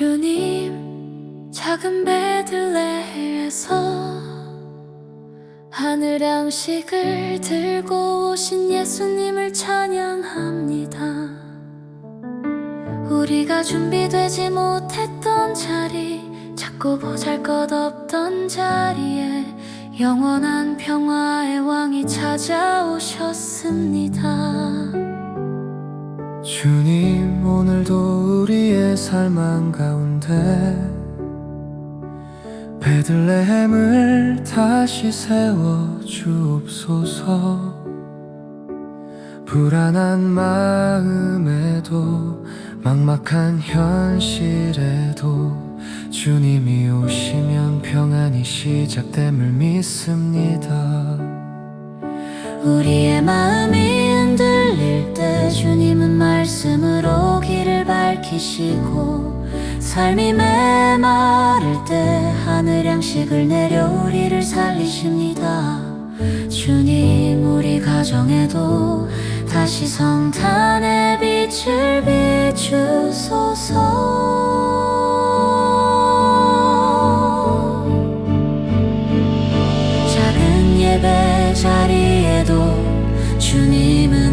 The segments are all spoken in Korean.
주님 작은 베들레헴에서 하늘 양식을 들고 오신 예수님을 찬양합니다. 우리가 준비되지 못했던 자리 찾고 보잘것없던 자리에 영원한 평화의 왕이 찾아오셨습니다 주님 오늘도 우리의 삶 한가운데 베들레헴을 다시 세워 주옵소서. 불안한 마음에도 막막한 현실에도 주님이 오시면 평안이 시작됨을 믿습니다. 우리의 마음이 말씀으로 길을 밝히시고 삶이 메마를 때 하늘 양식을 내려 우리를 살리십니다. 주님 우리 가정에도 다시 성탄의 빛을 비추소서. 작은 예배 자리에도 주님은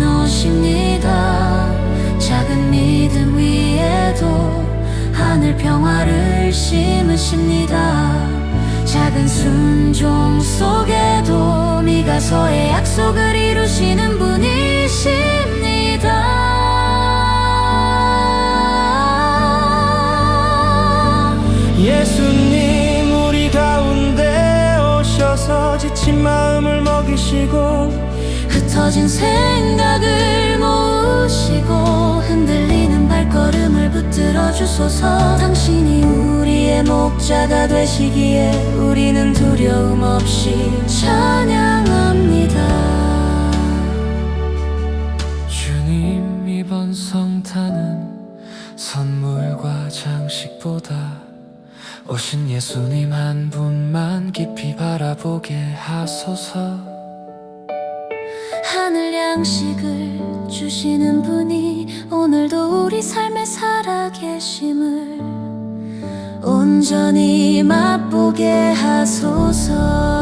평화를 심으십니다. 작은 순종 속에도 미가서의 약속을 이루시는 분이십니다. 예수님 우리 가운데 오셔서 지친 마음을 먹이시고 흩어진 생각을 모으시고 흔들리는 붙들어 주소서. 당신이 우리의 목자가 되시기에 우리는 두려움 없이 찬양합니다. 주님 이번 성탄은 선물과 장식보다 오신 예수님 한 분만 깊이 바라보게 하소서. 하늘 양식을 주시는 분이 온전히 맛보게 하소서